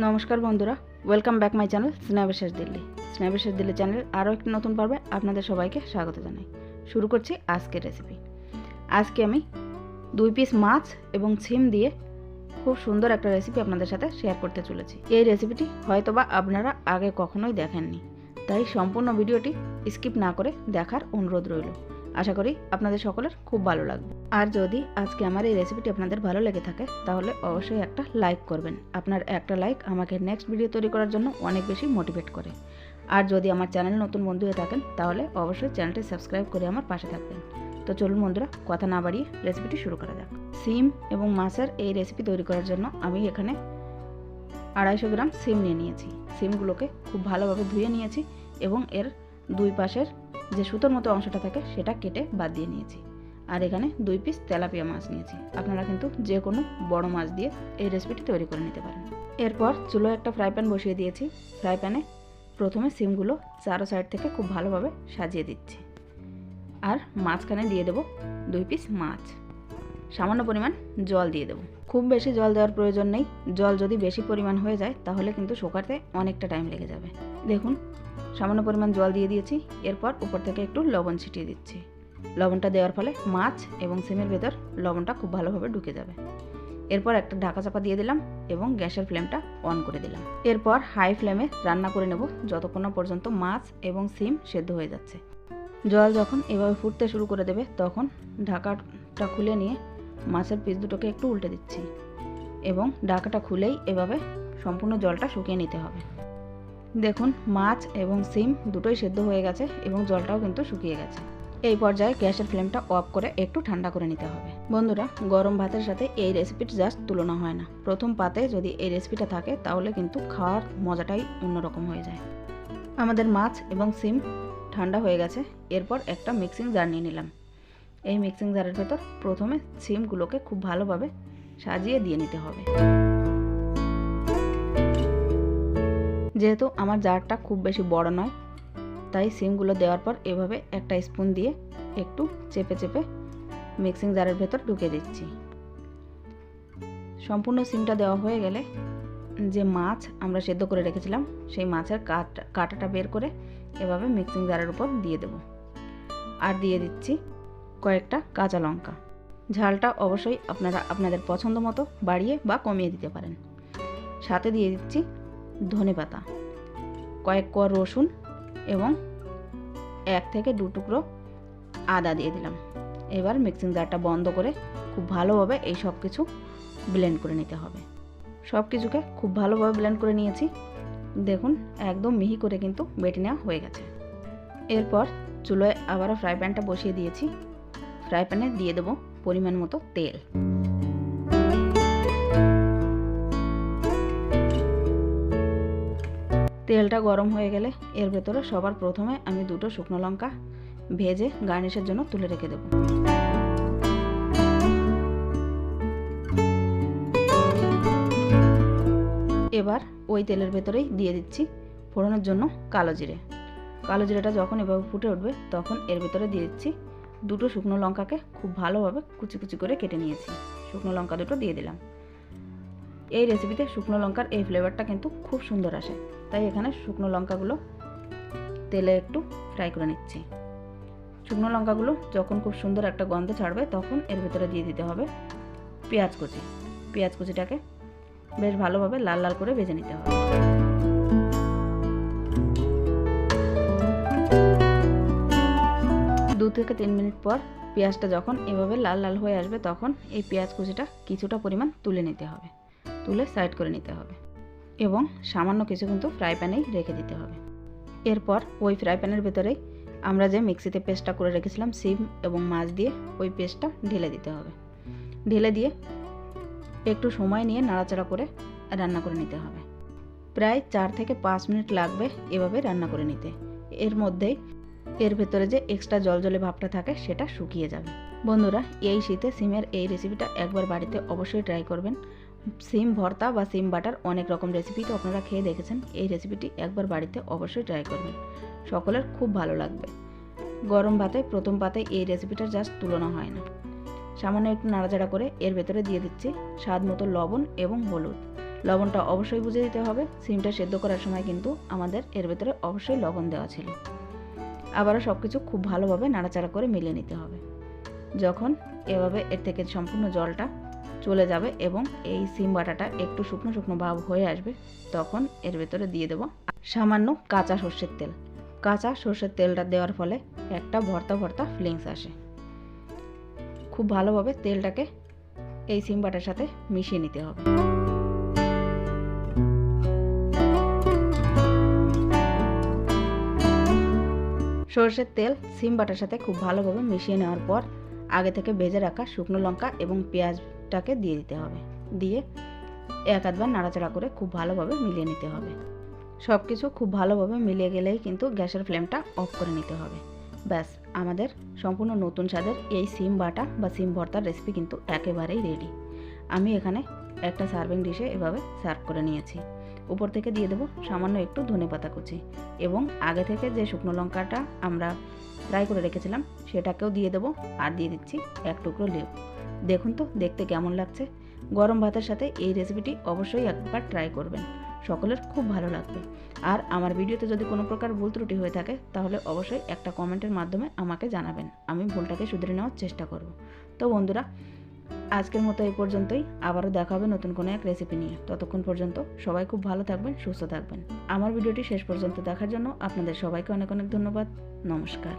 নমস্কার বন্ধুরা welcome back my channel স্ন্যাবেশেষ দিল্লি। স্ন্যাবেশেষ দিল্লি চ্যানেল আরও একটি নতুন পর্বে আপনাদের সবাইকে স্বাগত জানাই। শুরু করছি আজকের রেসিপি আজকে আমি দুই পিস মাছ এবং ছিম দিয়ে খুব সুন্দর একটা রেসিপি আপনাদের সাথে শেয়ার করতে চলেছি। এই রেসিপিটি হয়তোবা আপনারা আগে কখনোই দেখেননি, তাই সম্পূর্ণ ভিডিওটি স্কিপ না করে দেখার অনুরোধ রইল। আশা করি আপনাদের সকলের খুব ভালো লাগবে। আর যদি আজকে আমার এই রেসিপিটি আপনাদের ভালো লেগে থাকে, তাহলে অবশ্যই একটা লাইক করবেন। আপনার একটা লাইক আমাকে নেক্সট ভিডিও তৈরি করার জন্য অনেক বেশি মোটিভেট করে। আর যদি আমার চ্যানেল নতুন বন্ধু হয়ে থাকেন, তাহলে অবশ্যই চ্যানেলটি সাবস্ক্রাইব করে আমার পাশে থাকবেন। তো চলুন বন্ধুরা, কথা না বাড়িয়ে রেসিপিটি শুরু করা যাক। সিম এবং মাছের এই রেসিপি তৈরি করার জন্য আমি এখানে আড়াইশো গ্রাম সিম নিয়ে নিয়েছি। সিমগুলোকে খুব ভালোভাবে ধুয়ে নিয়েছি এবং এর দুই পাশের যে সুতোর মতো অংশটা থাকে সেটা কেটে বাদ দিয়ে নিয়েছি। আর এখানে দুই পিস তেলাপিয়া মাছ নিয়েছি। আপনারা কিন্তু যে কোনো বড় মাছ দিয়ে এই রেসিপিটি তৈরি করে নিতে পারেন। এরপর চুলো একটা ফ্রাই প্যান বসিয়ে দিয়েছি। ফ্রাই প্যানে প্রথমে সিমগুলো চারো সাইড থেকে খুব ভালোভাবে সাজিয়ে দিচ্ছি। আর মাঝখানে দিয়ে দেব দুই পিস মাছ। সামান্য পরিমাণ জল দিয়ে দেবো। খুব বেশি জল দেওয়ার প্রয়োজন নেই। জল যদি বেশি পরিমাণ হয়ে যায়, তাহলে কিন্তু শুকাতে অনেকটা টাইম লেগে যাবে। দেখুন, সামান্য পরিমাণ জল দিয়ে দিয়েছি। এরপর উপর থেকে একটু লবণ ছিটিয়ে দিচ্ছি। লবণটা দেওয়ার ফলে মাছ এবং সিমের ভেতর লবণটা খুব ভালোভাবে ঢুকে যাবে। এরপর একটা ঢাকা চাপা দিয়ে দিলাম এবং গ্যাসের ফ্লেমটা অন করে দিলাম। এরপর হাই ফ্লেমে রান্না করে নেব। যতক্ষণ পর্যন্ত মাছ এবং সিম সেদ্ধ হয়ে যাচ্ছে। জল যখন এভাবে ফুটতে শুরু করে দেবে, তখন ঢাকাটা খুলে নিয়ে মাছের পিস দুটোকে একটু উল্টে দিচ্ছি এবং ডাকাটা খুলেই এভাবে সম্পূর্ণ জলটা শুকিয়ে নিতে হবে। দেখুন, মাছ এবং সিম দুটোই সেদ্ধ হয়ে গেছে এবং জলটাও কিন্তু শুকিয়ে গেছে। এই পর্যায়ে গ্যাসের ফ্লেমটা অফ করে একটু ঠান্ডা করে নিতে হবে। বন্ধুরা, গরম ভাতের সাথে এই রেসিপির জাস্ট তুলনা হয় না। প্রথম পাতে যদি এই রেসিপিটা থাকে, তাহলে কিন্তু খাওয়ার মজাটাই অন্যরকম হয়ে যায়। আমাদের মাছ এবং সিম ঠান্ডা হয়ে গেছে, এরপর একটা মিক্সিং জার নিয়ে নিলাম। এই মিক্সিং জারের ভেতর প্রথমে সিমগুলোকে খুব ভালোভাবে সাজিয়ে দিয়ে নিতে হবে। যেহেতু আমার জারটা খুব বেশি বড় নয়, তাই সিমগুলো দেওয়ার পর এভাবে একটা স্পুন দিয়ে একটু চেপে চেপে মিক্সিং জারের ভেতর ঢুকে দিচ্ছি। সম্পূর্ণ সিমটা দেওয়া হয়ে গেলে যে মাছ আমরা সেদ্ধ করে রেখেছিলাম, সেই মাছের কাটা কাটাটা বের করে এভাবে মিক্সিং জারের উপর দিয়ে দেব। আর দিয়ে দিচ্ছি কয়েকটা কাঁচা লঙ্কা। ঝালটা অবশ্যই আপনারা আপনাদের পছন্দ মতো বাড়িয়ে বা কমিয়ে দিতে পারেন। সাথে দিয়ে দিচ্ছি ধনে পাতা, কয়েক কোয়া রসুন এবং এক থেকে দু টুকরো আদা দিয়ে দিলাম। এবার মিক্সিং জারটা বন্ধ করে খুব ভালোভাবে এই সব কিছু ব্লেন্ড করে নিতে হবে। সব কিছুকে খুব ভালোভাবে ব্লেন্ড করে নিয়েছি। দেখুন, একদম মিহি করে কিন্তু বেটে নেওয়া হয়ে গেছে। এরপর চুলোয় আবারও ফ্রাই প্যানটা বসিয়ে দিয়েছি। ফ্রাই প্যানে দিয়ে দেবো পরিমাণ মতো তেল। তেলটা গরম হয়ে গেলে এর ভেতরে সবার প্রথমে আমি দুটো শুকনো লঙ্কা ভেজে গার্নিশের জন্য তুলে রেখে দেব। এবার ওই তেলের ভেতরেই দিয়ে দিচ্ছি ফোড়নের জন্য কালো জিরে। কালো জিরেটা যখন এভাবে ফুটে উঠবে তখন এর ভেতরে দিয়ে দিচ্ছি দুটো শুকনো লঙ্কাকে খুব ভালোভাবে কুচি কুচি করে কেটে নিয়েছি। শুকনো লঙ্কা দুটো দিয়ে দিলাম। এই রেসিপিতে শুকনো লঙ্কার এই ফ্লেভারটা কিন্তু খুব সুন্দর আসে। তাই এখানে শুকনো লঙ্কাগুলো তেলে একটু ফ্রাই করে নিচ্ছি। শুকনো লঙ্কাগুলো যখন খুব সুন্দর একটা গন্ধ ছাড়বে তখন এর ভেতরে দিয়ে দিতে হবে পেঁয়াজ কুচি। পেঁয়াজ কুচিটাকে বেশ ভালোভাবে লাল লাল করে ভেজে নিতে হবে। থেকে তিন মিনিট পর পেঁয়াজটা যখন এভাবে লাল লাল হয়ে আসবে, তখন এই পেঁয়াজ কুচিটা কিছুটা পরিমাণ তুলে নিতে হবে। তুলে সাইড করে নিতে হবে এবং সামান্য কিছু কিন্তু ফ্রাই প্যানেই রেখে দিতে হবে। এরপর ওই ফ্রাই প্যানের ভেতরেই আমরা যে মিক্সিতে পেস্টটা করে রেখেছিলাম, সিম এবং মাছ দিয়ে ওই পেস্টটা ঢেলে দিতে হবে। ঢেলে দিয়ে একটু সময় নিয়ে নাড়াচাড়া করে রান্না করে নিতে হবে। প্রায় চার থেকে পাঁচ মিনিট লাগবে এভাবে রান্না করে নিতে। এর মধ্যেই এর ভেতরে যে এক্সট্রা জল জলে ভাবটা থাকে সেটা শুকিয়ে যাবে। বন্ধুরা, এই শীতে সিমের এই রেসিপিটা একবার বাড়িতে অবশ্যই ট্রাই করবেন। সিম ভর্তা বা সিম বাটার অনেক রকম রেসিপি তো আপনারা খেয়ে দেখেছেন, এই রেসিপিটি একবার বাড়িতে অবশ্যই ট্রাই করবেন। সকলের খুব ভালো লাগবে। গরম ভাতে, প্রথম পাতে এই রেসিপিটার জাস্ট তুলনা হয় না। সামান্য একটু নাড়াচাড়া করে এর ভেতরে দিয়ে দিচ্ছি স্বাদ মতো লবণ এবং হলুদ। লবণটা অবশ্যই বুঝে দিতে হবে। সিমটা সেদ্ধ করার সময় কিন্তু আমাদের এর ভেতরে অবশ্যই লবণ দেওয়া ছিল। আবারও সব কিছু খুব ভালোভাবে নাড়াচাড়া করে মিলিয়ে নিতে হবে। যখন এভাবে এর থেকে সম্পূর্ণ জলটা চলে যাবে এবং এই সিম বাটাটা একটু শুকনো শুকনো ভাব হয়ে আসবে, তখন এর ভেতরে দিয়ে দেবো সামান্য কাঁচা সর্ষের তেল। কাঁচা সর্ষের তেলটা দেওয়ার ফলে একটা ভর্তা ভর্তা ফিলিংস আসে। খুব ভালোভাবে তেলটাকে এই সিম বাটার সাথে মিশিয়ে নিতে হবে। সর্ষের তেল, সিম বাটার সাথে খুব ভালোভাবে মিশিয়ে নেওয়ার পর আগে থেকে ভেজে রাখা শুকনো লঙ্কা এবং পেঁয়াজটাকে দিয়ে দিতে হবে। দিয়ে এক আধবার নাড়াচাড়া করে খুব ভালোভাবে মিলিয়ে নিতে হবে। সব কিছু খুব ভালোভাবে মিলিয়ে গেলেই কিন্তু গ্যাসের ফ্লেমটা অফ করে নিতে হবে। ব্যাস, আমাদের সম্পূর্ণ নতুন স্বাদের এই সিম বাটা বা সিম ভর্তার রেসিপি কিন্তু একেবারেই রেডি আমি এখানে একটা সার্ভিং ডিশে এভাবে সার্ভ করে নিয়েছি। উপর থেকে দিয়ে দেবো সামান্য একটু ধনে পাতা কুচি। এবং আগে থেকে যে শুকনো লঙ্কাটা আমরা ফ্রাই করে রেখেছিলাম, সেটাকেও দিয়ে দেবো আর দিয়ে দিচ্ছি এক টুকরো লেবু। দেখুন তো, দেখতে কেমন লাগছে। গরম ভাতের সাথে এই রেসিপিটি অবশ্যই একবার ট্রাই করবেন। সকলের খুব ভালো লাগবে। আর আমার ভিডিওতে যদি কোনো প্রকার ভুল ত্রুটি হয়ে থাকে, তাহলে অবশ্যই একটা কমেন্টের মাধ্যমে আমাকে জানাবেন। আমি ভুলটাকে শুধরে নেওয়ার চেষ্টা করব। তো বন্ধুরা আজকের মতো এই পর্যন্তই। আবারও দেখা হবে নতুন কোনো এক রেসিপি নিয়ে। ততক্ষণ পর্যন্ত সবাই খুব ভালো থাকবেন, সুস্থ থাকবেন। আমার ভিডিওটি শেষ পর্যন্ত দেখার জন্য আপনাদের সবাইকে অনেক অনেক ধন্যবাদ। নমস্কার।